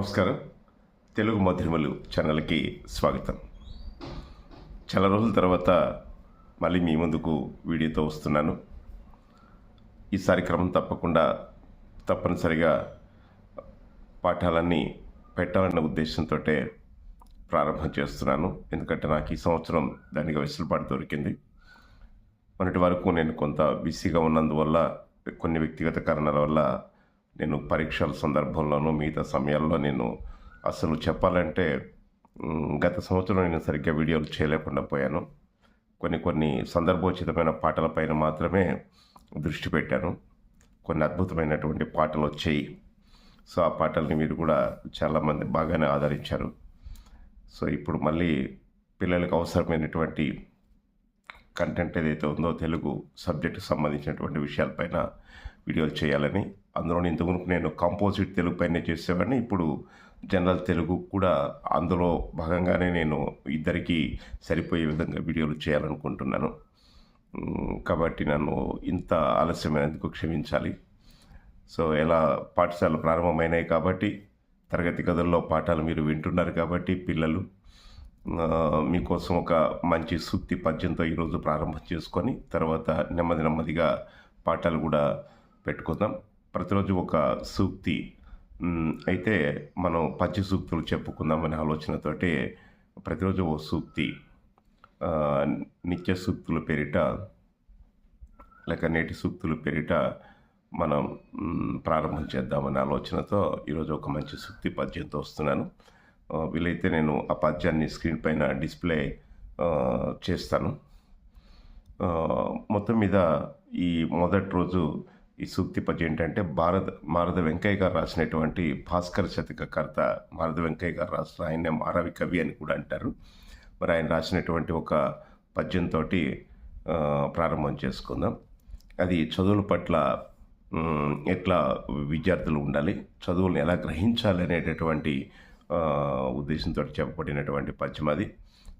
నమస్కారం. తెలుగు మధురిమలు ఛానల్కి స్వాగతం. చాలా రోజుల తర్వాత మళ్ళీ మీ ముందుకు వీడియోతో వస్తున్నాను. ఈసారి క్రమం తప్పకుండా తప్పనిసరిగా పాఠాలన్నీ పెట్టాలన్న ఉద్దేశంతో ప్రారంభం చేస్తున్నాను. ఎందుకంటే నాకు ఈ సంవత్సరం దానికి వెసులుబాటు దొరికింది. మొన్నటి వరకు నేను కొంత బిజీగా ఉన్నందువల్ల కొన్ని వ్యక్తిగత కారణాల వల్ల నేను పరీక్షల సందర్భంలోనూ మిగతా సమయాల్లో నేను అసలు చెప్పాలంటే గత సంవత్సరం నేను సరిగ్గా వీడియోలు చేయలేకుండా పోయాను. కొన్ని కొన్ని సందర్భోచితమైన పాటలపైన మాత్రమే దృష్టి పెట్టాను. కొన్ని అద్భుతమైనటువంటి పాటలు వచ్చాయి. సో ఆ పాటల్ని మీరు కూడా చాలామంది బాగానే ఆదరించారు. సో ఇప్పుడు మళ్ళీ పిల్లలకు అవసరమైనటువంటి కంటెంట్ ఏదైతే ఉందో తెలుగు సబ్జెక్టుకు సంబంధించినటువంటి విషయాలపైన వీడియోలు చేయాలని. అందులో ఇంతకుముందు నేను కంపోజిట్ తెలుగు పైన చేసేవాడిని. ఇప్పుడు జనరల్ తెలుగు కూడా అందులో భాగంగానే నేను ఇద్దరికీ సరిపోయే విధంగా వీడియోలు చేయాలనుకుంటున్నాను. కాబట్టి నన్ను ఇంత ఆలస్యమైనందుకు క్షమించాలి? సో ఎలా పాఠశాలలు ప్రారంభమైనాయి కాబట్టి తరగతి గదుల్లో పాఠాలు మీరు వింటున్నారు కాబట్టి పిల్లలు మీకోసం ఒక మంచి సుత్తి పద్యంతో ఈరోజు ప్రారంభం చేసుకొని తర్వాత నెమ్మది నెమ్మదిగా పాఠాలు కూడా పెట్టుకుందాం. ప్రతిరోజు ఒక సూక్తి అయితే మనం పద్య సూక్తులు చెప్పుకుందాం అనే ఆలోచనతోటి ప్రతిరోజు ఓ సూక్తి నిత్య సూక్తుల పేరిట లేక నేటి సూక్తుల పేరిట మనం ప్రారంభం చేద్దామనే ఆలోచనతో ఈరోజు ఒక మంచి సూక్తి పద్యంతో వస్తున్నాను. వీలైతే నేను ఆ పద్యాన్ని స్క్రీన్ పైన డిస్ప్లే చేస్తాను. మొత్తం మీద ఈ మొదటి రోజు ఈ సూక్తి పద్యం ఏంటంటే భారత మారద వెంకయ్య గారు రాసినటువంటి భాస్కర శతకకర్త మారద వెంకయ్య గారు రాసిన ఆయన మారవి కవి అని కూడా అంటారు. మరి ఆయన రాసినటువంటి ఒక పద్యంతో ప్రారంభం చేసుకుందాం. అది చదువుల పట్ల ఎట్లా విద్యార్థులు ఉండాలి చదువులను ఎలా గ్రహించాలి అనేటటువంటి ఉద్దేశంతో చెప్పబడినటువంటి పద్యం అది.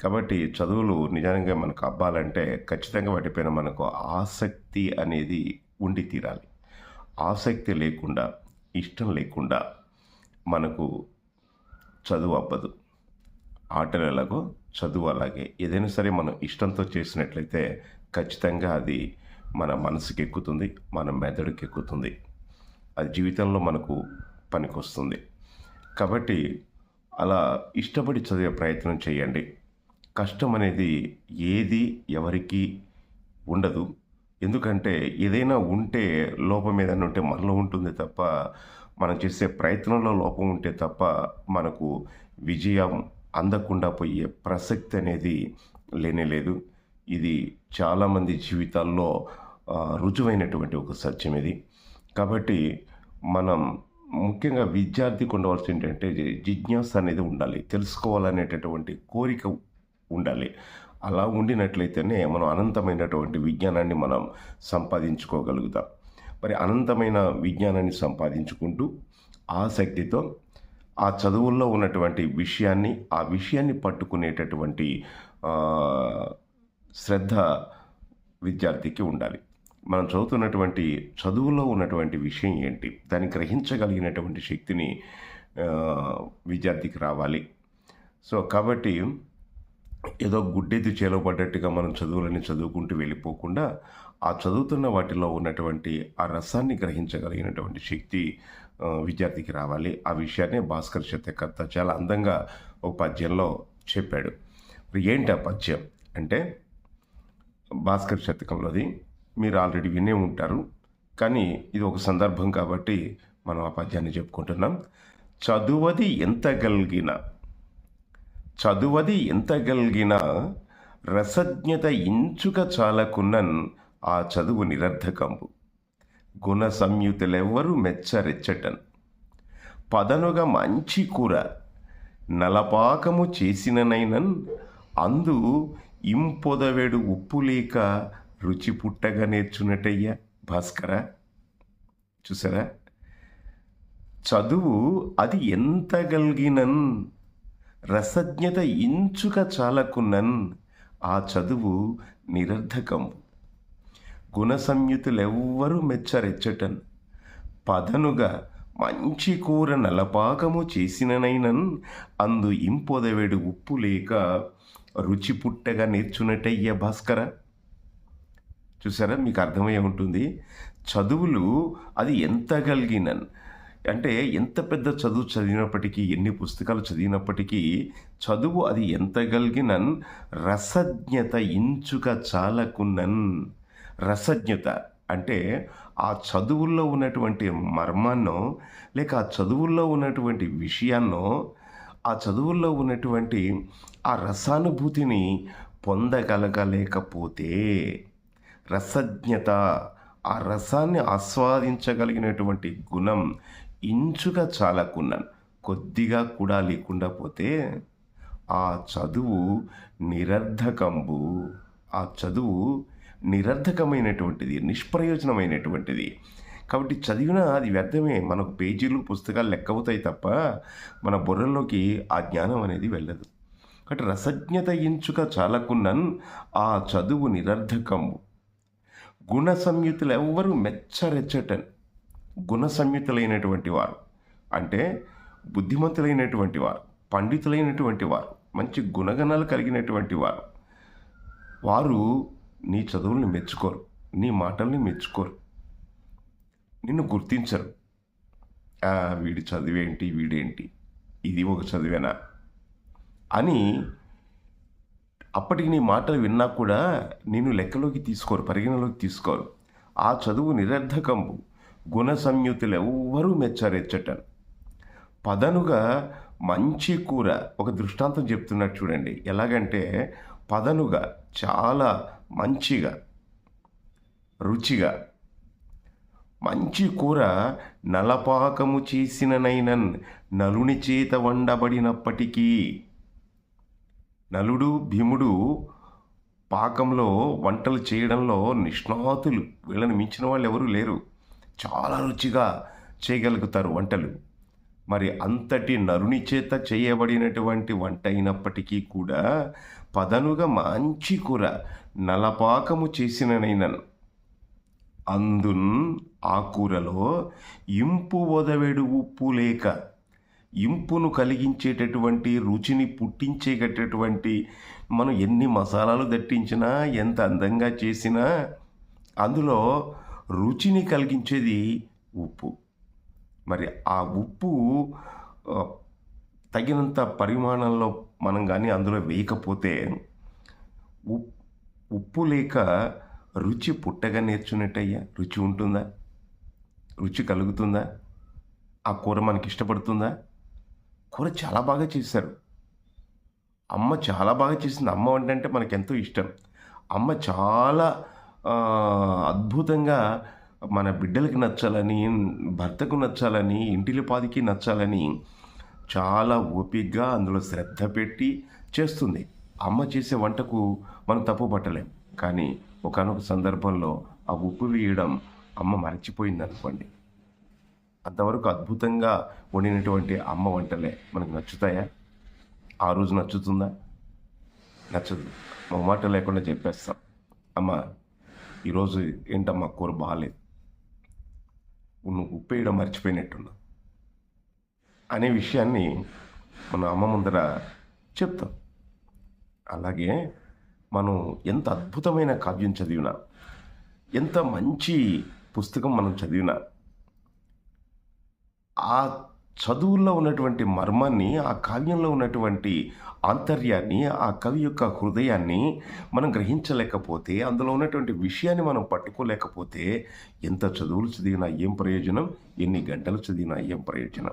కాబట్టి చదువులు నిజంగా మనకు అబ్బాలంటే ఖచ్చితంగా వాటిపైన మనకు ఆసక్తి అనేది ఉండి తీరాలి. ఆసక్తి లేకుండా ఇష్టం లేకుండా మనకు చదువు అవ్వదు. ఆటలు ఎలాగో చదువు అలాగే. ఏదైనా సరే మనం ఇష్టంతో చేసినట్లయితే ఖచ్చితంగా అది మన మనసుకి ఎక్కుతుంది మన మెదడుకి ఎక్కుతుంది అది జీవితంలో మనకు పనికొస్తుంది. కాబట్టి అలా ఇష్టపడి చదివే ప్రయత్నం చేయండి. కష్టం అనేది ఏది ఎవరికి ఉండదు. ఎందుకంటే ఏదైనా ఉంటే లోపం ఏదైనా ఉంటే మనలో ఉంటుంది తప్ప మనం చేసే ప్రయత్నంలో లోపం ఉంటే తప్ప మనకు విజయం అందకుండా పోయే ప్రసక్తి అనేది లేనే లేదు. ఇది చాలామంది జీవితాల్లో రుజువైనటువంటి ఒక సత్యం ఇది. కాబట్టి మనం ముఖ్యంగా విద్యార్థికి ఉండవలసి ఏంటంటే జిజ్ఞాస అనేది ఉండాలి తెలుసుకోవాలనేటటువంటి కోరిక ఉండాలి. అలా ఉండినట్లయితేనే మనం అనంతమైనటువంటి విజ్ఞానాన్ని మనం సంపాదించుకోగలుగుతాం. మరి అనంతమైన విజ్ఞానాన్ని సంపాదించుకుంటూ ఆసక్తితో ఆ చదువుల్లో ఉన్నటువంటి విషయాన్ని ఆ విషయాన్ని పట్టుకునేటటువంటి శ్రద్ధ విద్యార్థికి ఉండాలి. మనం చదువుతున్నటువంటి చదువులో ఉన్నటువంటి విషయం ఏంటి? దాన్ని గ్రహించగలిగినటువంటి శక్తిని విద్యార్థికి రావాలి. సో కాబట్టి ఏదో గుడ్డెత్తి చేలో పడ్డట్టుగా మనం చదువులని చదువుకుంటూ వెళ్ళిపోకుండా ఆ చదువుతున్న వాటిలో ఉన్నటువంటి ఆ రసాన్ని గ్రహించగలిగినటువంటి శక్తి విద్యార్థికి రావాలి. ఆ విషయాన్ని భాస్కర్ శతకర్త చాలా అందంగా ఒక పద్యంలో చెప్పాడు. మరి ఏంటి ఆ పద్యం? అంటే భాస్కర్ శతకంలోది మీరు ఆల్రెడీ వినే ఉంటారు. కానీ ఇది ఒక సందర్భం కాబట్టి మనం ఆ పద్యాన్ని చెప్పుకుంటున్నాం. చదువది ఎంత కలిగిన చదువది ఎంతగలిగినా రసజ్ఞత ఇంచుక చాలకున్నన్ ఆ చదువు నిరర్ధకంబు. గుణ సంయుతులెవ్వరూ మెచ్చరెచ్చటన్. పదనుగ మంచి కూర నలపాకము చేసిననైనన్ అందు ఇంపొదవెడు ఉప్పు లేక రుచి పుట్టగా నేర్చున్నట్టయ్యా భాస్కర. చూసారా? చదువు అది ఎంత గలిగినన్ రసజ్ఞత ఇంచుక చాలకున్నన్ ఆ చదువు నిరర్ధకము. గుణ సంయుతులెవ్వరూ మెచ్చరెచ్చటన్. పదనుగా మంచి కూర నలపాకము చేసిననైనన్. అందు ఇంపొదవెడు ఉప్పు లేక రుచి పుట్టగా నేర్చునట్టయ్య భాస్కర. చూసారా మీకు అర్థమయ్యే ఉంటుంది. చదువులు అది ఎంత కలిగినన్ అంటే ఎంత పెద్ద చదువు చదివినప్పటికీ ఎన్ని పుస్తకాలు చదివినప్పటికీ చదువు అది ఎంత కలిగినన్? రసజ్ఞత ఇంచుక చాలకున్నన్. రసజ్ఞత అంటే ఆ చదువుల్లో ఉన్నటువంటి మర్మాన్నో లేక ఆ చదువుల్లో ఉన్నటువంటి విషయాన్నో ఆ చదువుల్లో ఉన్నటువంటి ఆ రసానుభూతిని పొందగలగలేకపోతే రసజ్ఞత ఆ రసాన్ని ఆస్వాదించగలిగినటువంటి గుణం ఇంచుగా చాలకున్నాను. కొద్దిగా కూడా లేకుండా పోతే ఆ చదువు నిరర్ధకంబు. ఆ చదువు నిరర్ధకమైనటువంటిది నిష్ప్రయోజనమైనటువంటిది. కాబట్టి చదివినా అది వ్యర్థమే. మనకు పేజీలు పుస్తకాలు లెక్కవుతాయి తప్ప మన బుర్రలోకి ఆ జ్ఞానం అనేది వెళ్ళదు. కాబట్టి రసజ్ఞత ఇంచుక చాలకున్నన్. ఆ చదువు నిరర్ధకము గుణ సంయుతులు ఎవ్వరూ మెచ్చరెచ్చటన్ గుణ సంయుతులైనటువంటి వారు. అంటే బుద్ధిమంతులైనటువంటి వారు పండితులైనటువంటి వారు మంచి గుణగణాలు కలిగినటువంటి వారు. వారు నీ చదువుల్ని మెచ్చుకోరు నీ మాటల్ని మెచ్చుకోరు నిన్ను గుర్తించరు. వీడి చదివేంటి వీడేంటి ఇది ఒక చదివేనా అని అప్పటికి నీ మాటలు విన్నా కూడా నేను లెక్కలోకి తీసుకోరు పరిగణలోకి తీసుకోరు. ఆ చదువు నిరర్ధకంబు. గుణ సంయుతులు ఎవ్వరూ మెచ్చారెచ్చటను పదనుగా మంచి కూర ఒక దృష్టాంతం చెప్తున్నట్టు చూడండి. ఎలాగంటే పదనుగా చాలా మంచిగా రుచిగా మంచి కూర నలపాకము చేసిననైనన్ నలుని చేత వండబడినప్పటికీ నలుడు భీముడు పాకంలో వంటలు చేయడంలో నిష్ణాతులు. వీళ్ళని మించిన వాళ్ళు ఎవరూ లేరు. చాలా రుచిగా చేయగలుగుతారు వంటలు. మరి అంతటి నరుని చేత చేయబడినటువంటి వంట అయినప్పటికీ కూడా పదనుగా మంచి కూర నలపాకము చేసిననైనన్ అందున్ ఆ కూరలో ఇంపు వదవెడు ఉప్పు లేక ఇంపును కలిగించేటటువంటి రుచిని పుట్టించేటటువంటి మనం ఎన్ని మసాలాలు దట్టించినా ఎంత అందంగా చేసినా అందులో రుచిని కలిగించేది ఉప్పు. మరి ఆ ఉప్పు తగినంత పరిమాణంలో మనం కానీ అందులో వేయకపోతే ఉప్ ఉప్పు లేక రుచి పుట్టగా నేర్చున్నట్టయ్యా రుచి ఉంటుందా? రుచి కలుగుతుందా? ఆ కూర మనకి ఇష్టపడుతుందా? కూర చాలా బాగా చేశారు. అమ్మ చాలా బాగా చేసింది. అమ్మ అంటే మనకెంతో ఎంతో ఇష్టం. అమ్మ చాలా అద్భుతంగా మన బిడ్డలకి నచ్చాలని భర్తకు నచ్చాలని ఇంటిలిపాదికి నచ్చాలని చాలా ఓపికగా అందులో శ్రద్ధ పెట్టి చేస్తుంది. అమ్మ చేసే వంటకు మనం తప్పు పట్టలేం. కానీ ఒకనొక సందర్భంలో ఆ ఉప్పు వేయడం అమ్మ మర్చిపోయింది అనుకోండి అంతవరకు అద్భుతంగా వండినటువంటి అమ్మ వంటలే మనకు నచ్చుతాయా? ఆ రోజు నచ్చుతుందా? నచ్చదు. మొమాట లేకుండా చెప్పేస్తాం. అమ్మ ఈరోజు ఏంటమ్మా కూర బాగాలేదు. నువ్వు ఉప్పు వేయడం అనే విషయాన్ని మన అమ్మ ముందర చెప్తాం. అలాగే మనం ఎంత అద్భుతమైన కావ్యం చదివినా ఎంత మంచి పుస్తకం మనం చదివినా ఆ చదువుల్లో ఉన్నటువంటి మర్మాన్ని ఆ కావ్యంలో ఉన్నటువంటి ఆంతర్యాన్ని ఆ కవి యొక్క హృదయాన్ని మనం గ్రహించలేకపోతే అందులో ఉన్నటువంటి విషయాన్ని మనం పట్టుకోలేకపోతే ఎంత చదువులు చదివినా ఏం ప్రయోజనం ఎన్ని గంటలు చదివినా ఏం ప్రయోజనం?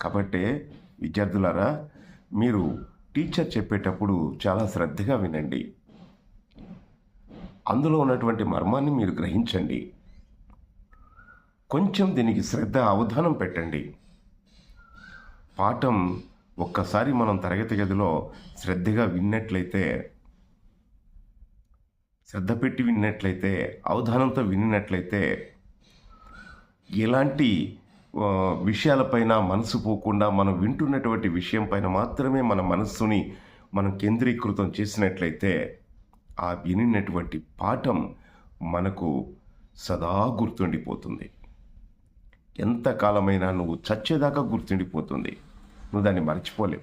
కాబట్టి విద్యార్థులారా మీరు టీచర్ చెప్పేటప్పుడు చాలా శ్రద్ధగా వినండి. అందులో ఉన్నటువంటి మర్మాన్ని మీరు గ్రహించండి. కొంచెం దీనికి శ్రద్ధ అవధానం పెట్టండి. పాఠం ఒక్కసారి మనం తరగతి గదిలో శ్రద్ధగా విన్నట్లయితే శ్రద్ధ పెట్టి విన్నట్లయితే అవధానంతో విన్నట్లయితే ఎలాంటి విషయాలపైన మనసు పోకుండా మనం వింటున్నటువంటి విషయం పైన మాత్రమే మన మనస్సుని మనం కేంద్రీకృతం చేసినట్లయితే ఆ వినినటువంటి పాఠం మనకు సదా గుర్తుండిపోతుంది. ఎంతకాలమైనా నువ్వు చచ్చేదాకా గుర్తుండిపోతుంది. నువ్వు దాన్ని మర్చిపోలేవు.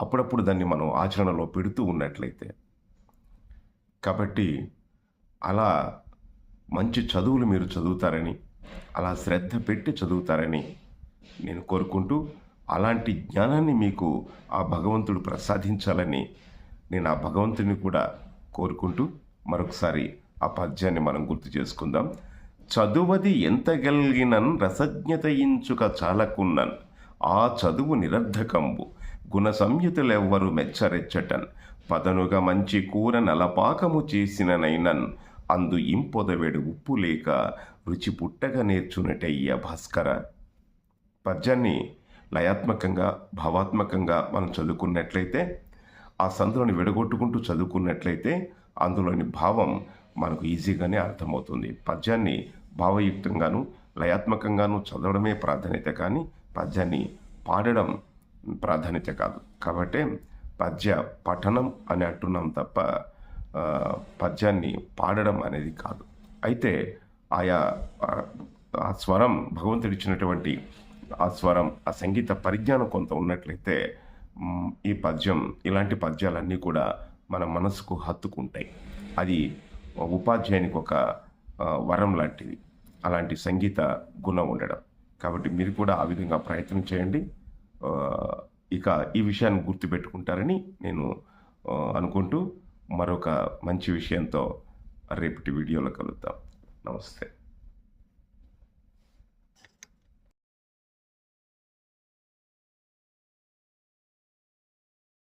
అప్పుడప్పుడు దాన్ని మనం ఆచరణలో పెడుతూ ఉన్నట్లయితే కాబట్టి అలా మంచి చదువులు మీరు చదువుతారని అలా శ్రద్ధ పెట్టి చదువుతారని నేను కోరుకుంటూ అలాంటి జ్ఞానాన్ని మీకు ఆ భగవంతుడు ప్రసాదించాలని నేను ఆ భగవంతుని కూడా కోరుకుంటూ మరొకసారి ఆ పద్యాన్ని మనం గుర్తు చేసుకుందాం. చదువది ఎంత గలిగినన్ రసజ్ఞత ఇంచుక చాలకున్నన్. ఆ చదువు నిరర్ధకంబు. గుణ సంయుతులెవ్వరు మెచ్చరెచ్చటన్. పదనుగా మంచి కూర నలపాకము చేసిననైనన్. అందు ఇంపొదవెడు ఉప్పు లేక రుచి పుట్టగా నేర్చునటయ్య భాస్కర. పద్యాన్ని లయాత్మకంగా భావాత్మకంగా మనం చదువుకున్నట్లయితే ఆ సందులోని విడగొట్టుకుంటూ చదువుకున్నట్లయితే అందులోని భావం మనకు ఈజీగానే అర్థమవుతుంది. పద్యాన్ని భావయుక్తంగాను లయాత్మకంగాను చదవడమే ప్రాధాన్యత కానీ పద్యాన్ని పాడడం ప్రాధాన్యత కాదు. కాబట్టి పద్య పఠనం అని అంటున్నాం తప్ప పద్యాన్ని పాడడం అనేది కాదు. అయితే ఆయా ఆ, స్వరం భగవంతుడు ఇచ్చినటువంటి ఆ స్వరం ఆ సంగీత పరిజ్ఞానం కొంత ఉన్నట్లయితే ఈ పద్యం ఇలాంటి పద్యాలన్నీ కూడా మన మనసుకు హత్తుకుంటాయి. అది ఉపాధ్యాయునికి ఒక వరం లాంటిది. అలాంటి సంగీత గుణం ఉండడం. కాబట్టి మీరు కూడా ఆ విధంగా ప్రయత్నం చేయండి. ఇక ఈ విషయాన్ని గుర్తుపెట్టుకుంటారని నేను అనుకుంటూ మరొక మంచి విషయంతో రేపటి వీడియోలో కలుద్దాం. నమస్తే.